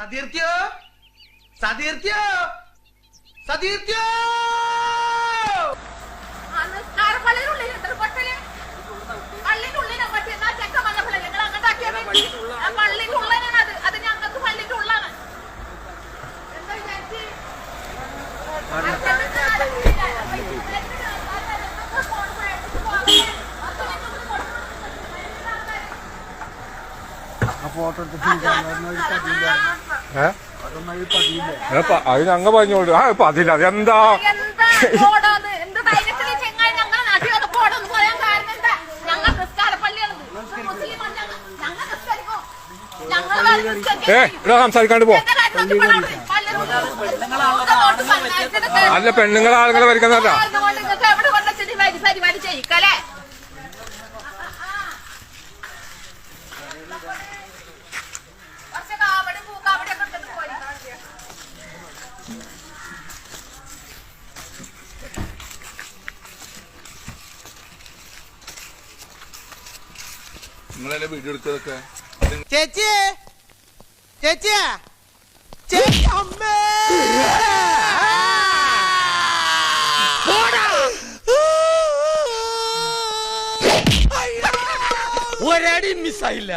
സതീർത്യോ സതീർത്യോ സതീർത്യോ ആ ഫോട്ടോ എടുത്ത് അത് ഞങ്ങ പറഞ്ഞോളൂ. ആ പതില്ല അതെന്താ? ഏ ഇവിടെ സംസാരിക്കാണ്ട് പോ. അല്ല പെണ്ണുങ്ങളെ ആളുകളെ വരിക്കുന്നതല്ല നിങ്ങളല്ലേ വീഡിയോ എടുത്തതൊക്കെ? ചേച്ചി! ചേച്ചി ചേച്ചി അമ്മേ! ഒരടി മിസ്സായില്ല